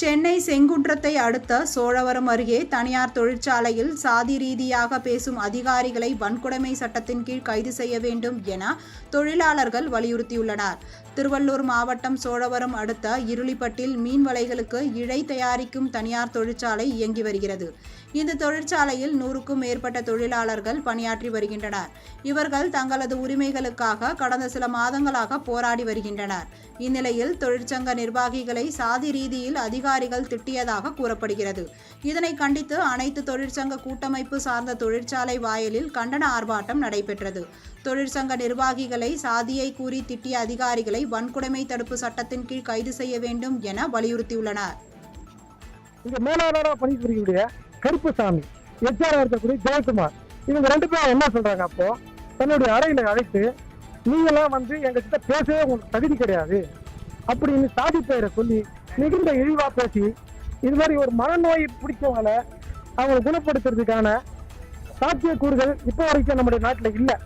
சென்னை செங்குன்றத்தை அடுத்த சோழவரம் அருகே தனியார் தொழிற்சாலையில் சாதி ரீதியாக பேசும் அதிகாரிகளை வன்கொடுமை சட்டத்தின் கீழ் கைது செய்ய வேண்டும் என தொழிலாளர்கள் வலியுறுத்தியுள்ளனர். திருவள்ளூர் மாவட்டம் சோழவரம் அடுத்த இருளிப்பட்டில் மீன் வலைகளுக்கு இழை தயாரிக்கும் தனியார் தொழிற்சாலை இயங்கி வருகிறது. இந்த தொழிற்சாலையில் நூறுக்கும் மேற்பட்ட தொழிலாளர்கள் பணியாற்றி வருகின்றனர். இவர்கள் தங்களது உரிமைகளுக்காக கடந்த சில மாதங்களாக போராடி வருகின்றனர். இந்நிலையில் தொழிற்சங்க நிர்வாகிகளை சாதி ரீதியில் அதிகாரிகள் திட்டியதாக கூறப்படுகிறது. இதனை கண்டித்து அனைத்து தொழிற்சங்க கூட்டமைப்பு சார்ந்த தொழிற்சாலை வாயிலில் கண்டன ஆர்ப்பாட்டம் நடைபெற்றது. தொழிற்சங்க நிர்வாகிகளை சாதியை கூறி திட்டிய அதிகாரிகளை வன்கொடுமை தடுப்பு சட்டத்தின் கீழ் கைது செய்ய வேண்டும் என வலியுறுத்தியுள்ளனர். இங்க மேலாளராக பணிபுரியக்கூடிய கருப்புசாமி எச்ஆர் இருக்கக்கூடிய ஜெயக்குமார். இவங்க ரெண்டு பேரும் என்ன சொல்றாங்க அப்போ? தன்னுடைய அறையில அழைத்து நீங்களாம் வந்து எங்ககிட்ட பேசவே உங்களுக்கு தகுதி கிடையாது அப்படின்னு சாதி பெயரை சொல்லி மிகுந்த இழிவா பேசி இது மாதிரி ஒரு மனநோய் பிடிச்சவங்களை அவங்களை குணப்படுத்துறதுக்கான சாத்தியக்கூறுகள் இப்போ வரைக்கும் நம்முடைய நாட்டில் இல்லை.